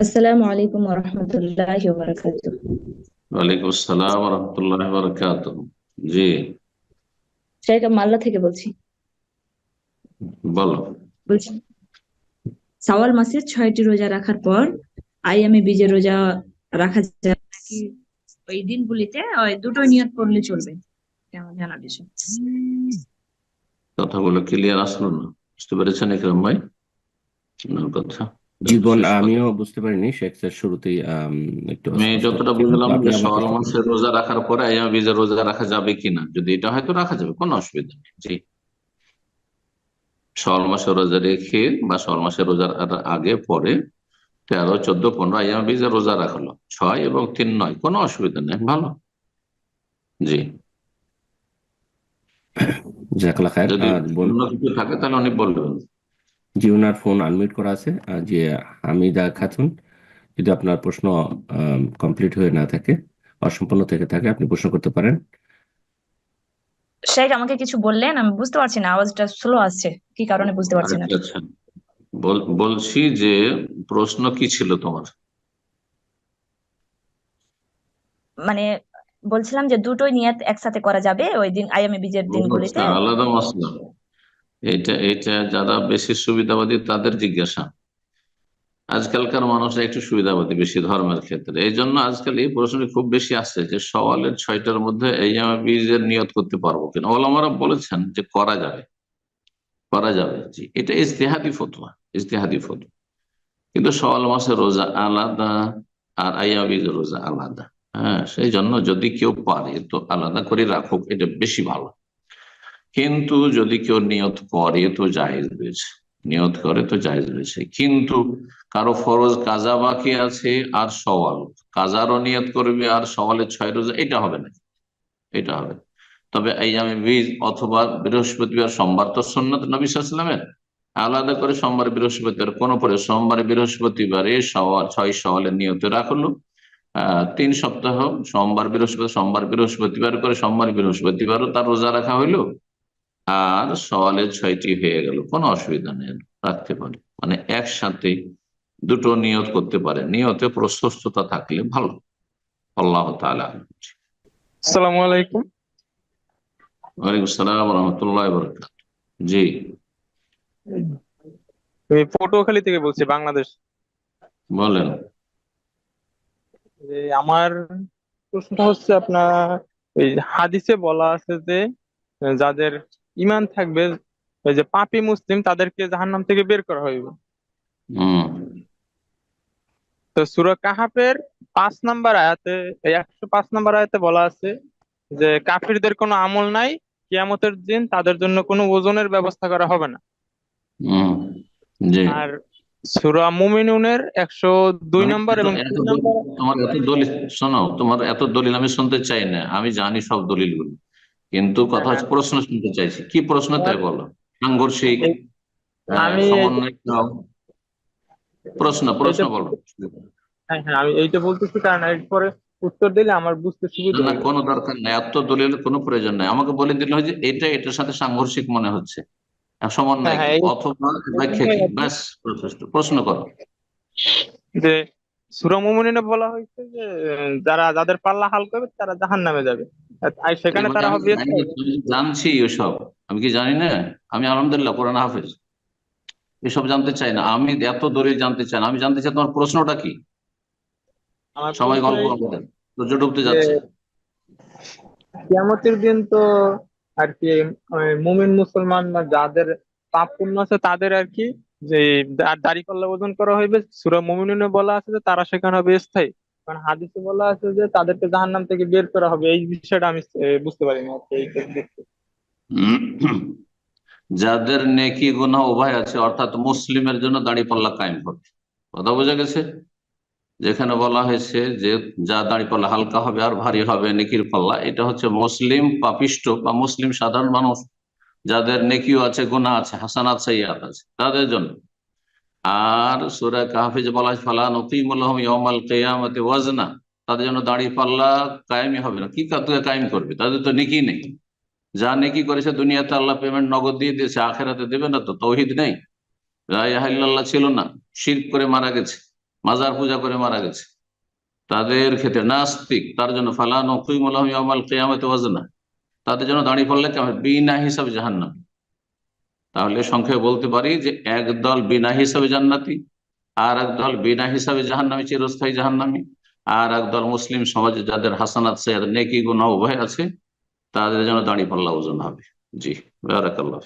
আসসালামু আলাইকুম ওরহমতুল্লাহি ওবারাকাতুহ ওয়ালাইকুম আসসালাম রহমতুল্লাহ বারকাত জি শেখ মাল্লা থেকে বলছি বলো বলছি সাওয়াল মাসের ছয়টি রোজা রাখার পর আইয়ামে বীজের রোজা রাখা যায় নাকি ওই দিনগুলিতে ওই দুটো নিয়ত করলে চলবে কেমন জানা বিষয় কথাগুলো ক্লিয়ার আসলো না বুঝতে পেরেছেন একরম ভাই কথা জীবন আমিও বুঝতে পারিনি শেখ স্যার শুরুতেই একটু আমি যতটা। বুঝলাম যে সওয়াল মাসের রোজা রাখার পরে আইয়াম বীজের রোজা রাখা যাবে কিনা যদি এটা হয়তো রাখা যাবে কোনো অসুবিধা নেই। জি। সওয়াল মাসের রোজা রেখে বা সওয়াল মাসের রোজার আগে পরে তেরো চোদ্দ পনেরো আইয়াম বীজের রোজা রাখল ছয় এবং তিন নয় কোনো অসুবিধা নেই ভালো। জি। খায়ের। যদি অন্য কিছু থাকে তাহলে অনেক বলবেন। জি ওনার ফোন আনমিউট করা আছে। যে হামিদা খাতুন যদি আপনার প্রশ্ন কমপ্লিট হয়ে না থাকে অসম্পূর্ণ থেকে থাকে আপনি প্রশ্ন করতে পারেন। শেখ আমাকে কিছু বললেন? আমি বুঝতে পারছি না আওয়াজটা স্লো আসছে। কি কারণে বুঝতে পারছি না? আচ্ছা আচ্ছা। বল- বলছি যে প্রশ্ন কি ছিল তোমার? মানে বলছিলাম যে দুটোই নিয়ত একসাথে করা যাবে ওই দিন আইয়ামে বীজের দিনগুলিতে। আলাদা মশলা। এটা এটা যারা বেশি সুবিধাবাদী তাদের জিজ্ঞাসা। আজকালকার মানুষরা একটু সুবিধাবাদী বেশি ধর্মের ক্ষেত্রে। এই জন্য আজকাল এই প্রশ্নটি খুব বেশি আসছে যে সওয়ালের ছয়টার মধ্যে এই বীজের নিয়ত করতে পারব কিনা? ওলামারা বলেছেন যে করা যাবে। করা যাবে, জি। এটা ইজতেহাদি ফতোয়া ইজতেহাদি ফতোয়া। কিন্তু সওয়াল মাসের রোজা আলাদা আর আইয়া বীজের রোজা আলাদা। হ্যাঁ সেই জন্য যদি কেউ পারে তো আলাদা করে রাখুক, এটা বেশি ভালো। কিন্তু যদি কেউ নিয়ত করে তো জায়েজ রয়েছে। নিয়ত করে তো জায়েজ রয়েছে। কিন্তু কারও ফরজ কাজা বাকি আছে, আর সওয়াল। কাজারও নিয়ত করবে, আর সওয়ালের ছয় রোজা, এটা হবে না। এটা হবে। তবে এই আমি বীজ অথবা বৃহস্পতিবার, সোমবার তো সন্ন্যত নবী সাল্লামের আলাদা করে সোমবার, বৃহস্পতিবার, কোনো পরে সোমবার, বৃহস্পতিবারে সওয়াল, ছয় সওয়ালের নিয়তে রাখল তিন সপ্তাহ, সোমবার, বৃহস্পতি, সোমবার, বৃহস্পতিবার করে সোমবার, বৃহস্পতিবারও তার রোজা রাখা হইল। আর সওয়ালের ছয়টি হয়ে গেল কোনো অসুবিধা নেই রাখতে পারে। মানে একসাথে দুটো নিয়ত করতে পারে। নিয়তে প্রশস্ততা থাকলে ভালো। আল্লাহ তাআলা। আসসালামু আলাইকুম। ওয়ালাইকুম আসসালাম রহমতুল্লাহ বরকাত জি। পটুয়াখালী থেকে বলছি বাংলাদেশ। বলেন। আমার প্রশ্নটা হচ্ছে আপনার এই হাদিসে বলা আছে যে যাদের ঈমান থাকবে ওই যে পাপি মুসলিম তাদেরকে জাহান্নাম থেকে বের করা হইবে। তো সুরা কাহাফের পাঁচ নাম্বার আয়াতে একশো পাঁচ নাম্বার আয়াতে বলা আছে যে কাফিরদের কোনো আমল নাই কিয়ামতের দিন তাদের জন্য কোনো ওজনের ব্যবস্থা করা হবে না। আর সূরা মুমিনুনের একশো দুই নাম্বার এবং তোমার এত দলিল শোনো তোমার এত দলিল আমি শুনতে চাই না আমি জানি সব দলিলগুলো। কিন্তু কথা হচ্ছে প্রশ্ন শুনতে চাইছি। কি প্রশ্ন তাই বলো? সাংঘর্ষিক আমি সমন্বয় প্রশ্ন প্রশ্ন বলো। হ্যাঁ হ্যাঁ আমি এইটা বলতেছি কারণ এরপরে উত্তর দিলে আমার বুঝতে সুবিধা না কোনো দরকার নাই। এত কোনো প্রয়োজন নাই। আমাকে বলে দিলে হয় যে এটা এটার সাথে সাংঘর্ষিক মনে হচ্ছে। সমন্বয় হ্যাঁ, কি? এই- অথবা ব্যাখ্যা কি ব্যাস যথেষ্ট। প্রশ্ন করো। যে সূরা মুমিনুনে বলা হয়েছে যে যারা যাদের পাল্লা হালকা হবে তারা জাহান্নামে যাবে। আর সেখানে তারা হবে জানছি ওসব আমি কি জানি না? আমি আলহামদুলিল্লাহ কোরআন হাফেজ। এসব জানতে চাই না। আমি এত দলিল জানতে চাই না। আমি জানতে চাই তোমার প্রশ্নটা কি? সবাই গল্প সূর্য ডুবতে যাচ্ছে। কিয়ামতের দিন তো আর কি মুমিন মুসলমান যাদের পাপ পুণ্য আছে তাদের আর কি যে দাড়ি পাল্লা ওজন করা হইবে সুরা মুমিনুনে বলা আছে যে তারা সেখানে হবে স্থায়ী। কারণ হাদিসে বলা আছে যে তাদেরকে জাহান্নাম থেকে বের করা হবে। এই বিষয়টা আমি বুঝতে দেখতে। উম, যাদের নেকি গুনাহ উভয় আছে অর্থাৎ মুসলিমের জন্য দাড়ি পাল্লা কায়েম হবে। কথা বোঝা গেছে? যেখানে বলা হয়েছে যে যা দাড়ি পাল্লা হালকা হবে আর ভারী হবে নেকির পাল্লা এটা হচ্ছে মুসলিম পাপিষ্ট বা মুসলিম সাধারণ মানুষ যাদের নেকিও আছে, গুনাহ আছে, হাসানাত সাইয়াত আছে, তাদের জন্য। আর সুরা কাহাফিজ বলা ফালা নকিমুল্লাহম কিয়ামাতি ওয়াজনা। তাদের জন্য দাড়ি পাল্লা কায়েমই হবে না। কি কায়েম করবে? তাদের তো নেকি নেই। যা নেকি করেছে দুনিয়াতে আল্লাহ পেমেন্ট নগদ দিয়ে দিয়েছে, আখেরাতে দেবে না তো, তৌহিদ নেই। ইলাহা ছিল না, শিরক করে মারা গেছে, মাজার পূজা করে মারা গেছে। তাদের ক্ষেত্রে নাস্তিক, তার জন্য ফালানো কুইমুল কেয়ামত ওয়াজনা। তাদের জন্য দাঁড়িয়ে পড়লে কেমন বিনা হিসাবে জাহান্নাম। তাহলে সংখ্যায় বলতে পারি যে একদল বিনা হিসাবে জান্নাতি, আর একদল বিনা হিসাবে জাহান্নামি, চিরস্থায়ী জাহান্নামি, আর একদল মুসলিম সমাজে যাদের হাসানাত আছে নেকি গুণা উভয় আছে, তাদের জন্য দাঁড়িয়ে পাল্লা ওজন হবে। জি, বারাকাল্লাহ